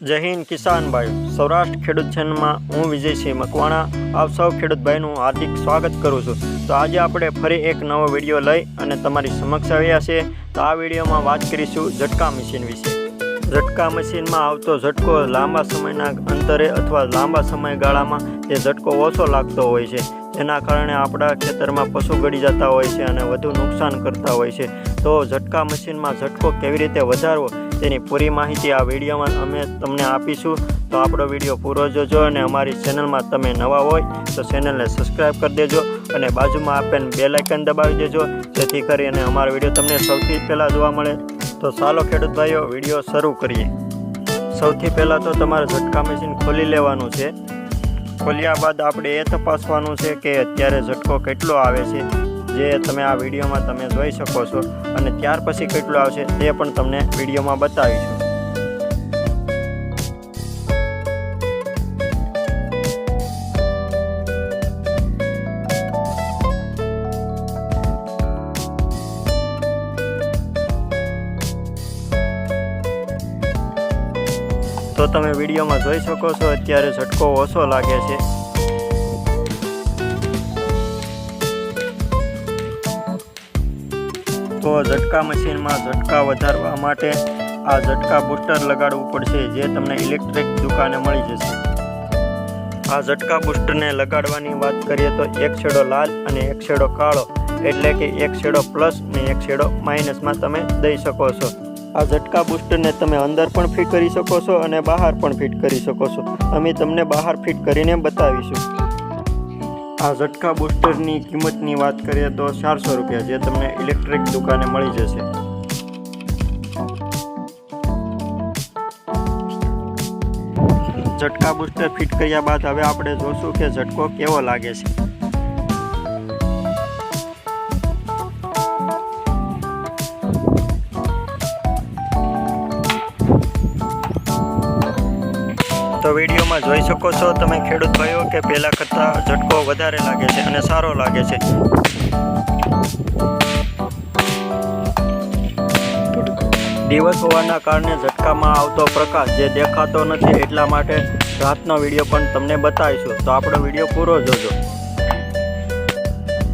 જય હિન્દ કિસાનભાઈ સૌરાષ્ટ્ર ખેડૂત ચેનલમાં હું વિજયસિંહ મકવાણા. આપ સૌ ખેડૂત ભાઈનું હાર્દિક સ્વાગત કરું છું. તો આજે આપણે ફરી એક નવો વીડિયો લઈ અને તમારી સમક્ષ આવ્યા છે તો આ વિડીયોમાં વાત કરીશું ઝટકા મશીન વિશે. ઝટકા મશીનમાં આવતો ઝટકો લાંબા સમયના અંતરે અથવા લાંબા સમયગાળામાં એ ઝટકો ઓછો લાગતો હોય છે. એના કારણે આપણા ખેતરમાં પશુ ગળી જતા હોય છે અને વધુ નુકસાન કરતા હોય છે. તો ઝટકા મશીનમાં ઝટકો કેવી રીતે વધારવો? તેની પૂરી માહિતી આ વિડીયોમાં અમે તમને આપીશું. તો આપણો વીડિયો પૂરો જોજો અને અમારી ચેનલમાં તમે નવા હોય તો ચેનલને સબસ્ક્રાઈબ કરી દેજો અને બાજુમાં આપેલ બે લાઇકન દબાવી દેજો. જેથી કરીને અમારો વીડિયો તમને સૌથી પહેલાં જોવા મળે. તો ચાલો ખેડૂત ભાઈઓ, વીડિયો શરૂ કરીએ. સૌથી પહેલાં તો તમારે ઝટકા મશીન ખોલી લેવાનું છે. ખોલ્યા બાદ આપણે એ તપાસવાનું છે કે અત્યારે ઝટકો કેટલો આવે છે. જે તમે આ વિડીયોમાં તમે જોઈ શકો છો અને ત્યાર પછી કેટલું આવશે તે પણ તમને વિડીયોમાં બતાવીશું. તો તમે વિડીયોમાં જોઈ શકો છો, અત્યારે ઝટકો ઓછો લાગે છે. તો ઝટકા મશીનમાં ઝટકા વધારવા માટે આ ઝટકા બૂસ્ટર લગાડવું પડશે, જે તમને ઇલેક્ટ્રિક દુકાને મળી જશે. આ ઝટકા બૂસ્ટરને લગાડવાની વાત કરીએ તો એક છેડો લાલ અને એક છેડો કાળો, એટલે કે એક છેડો પ્લસ ને એક છેડો માઇનસમાં તમે દઈ શકો છો. આ ઝટકા બૂસ્ટરને તમે અંદર પણ ફિટ કરી શકો છો અને બહાર પણ ફિટ કરી શકો છો. અમે તમને બહાર ફિટ કરીને બતાવીશું. આ ઝટકા બૂસ્ટરની કિંમતની વાત કરીએ તો ચારસો રૂપિયા, જે તમને ઇલેક્ટ્રિક દુકાને મળી જશે. ઝટકા બૂસ્ટર ફિટ કર્યા બાદ હવે આપણે જોશું કે ઝટકો કેવો લાગે છે. વિડીયોમાં જોઈ શકો છો તમે ખેડૂત ભાઈઓ કે પહેલાં કરતાં ઝટકો વધારે લાગે છે અને સારો લાગે છે. દિવસ હોવાના કારણે ઝટકામાં આવતો પ્રકાશ જે દેખાતો નથી એટલા માટે રાતનો વીડિયો પણ તમને બતાવીશું. તો આપણો વીડિયો પૂરો જોજો.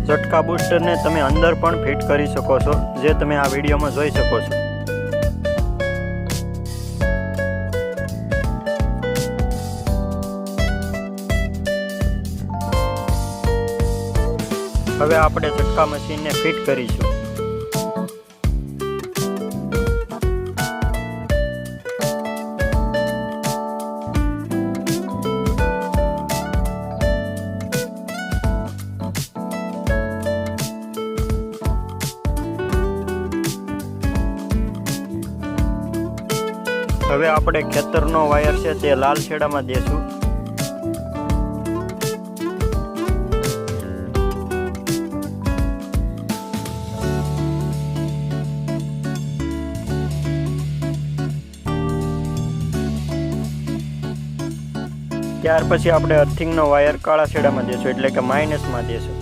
ઝટકા બૂસ્ટરને તમે અંદર પણ ફિટ કરી શકો છો, જે તમે આ વિડીયોમાં જોઈ શકો છો. હવે આપણે ઝટકા મશીનને ફિટ કરીશું. હવે આપણે ખેતરનો વાયર છે તે લાલ છેડામાં દેશું. ત્યાર પછી આપણે અર્થિંગનો વાયર કાળા છેડામાં દેશું એટલે કે માઇનસમાં દેશું.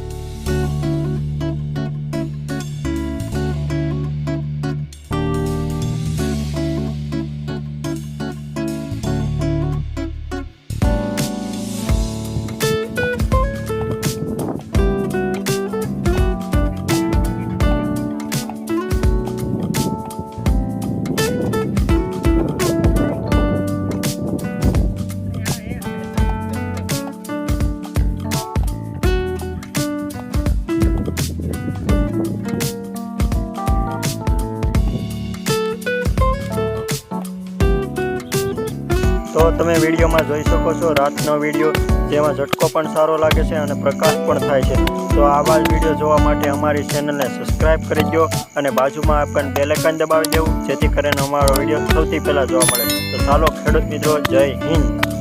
તમે વિડીયોમાં જોઈ શકો છો. રાતનો વીડિયો, જેમાં ઝટકો પણ સારો લાગે છે અને પ્રકાશ પણ થાય છે. તો આવા જ વીડિયો જોવા માટે અમારી ચેનલને સબસ્ક્રાઈબ કરી દો અને બાજુમાં આપણને બેલેકન દબાવી દેવું, જેથી કરીને અમારો વીડિયો સૌથી પહેલાં જોવા મળે. તો ચાલો ખેડૂત મિત્રો, જય હિન્દ.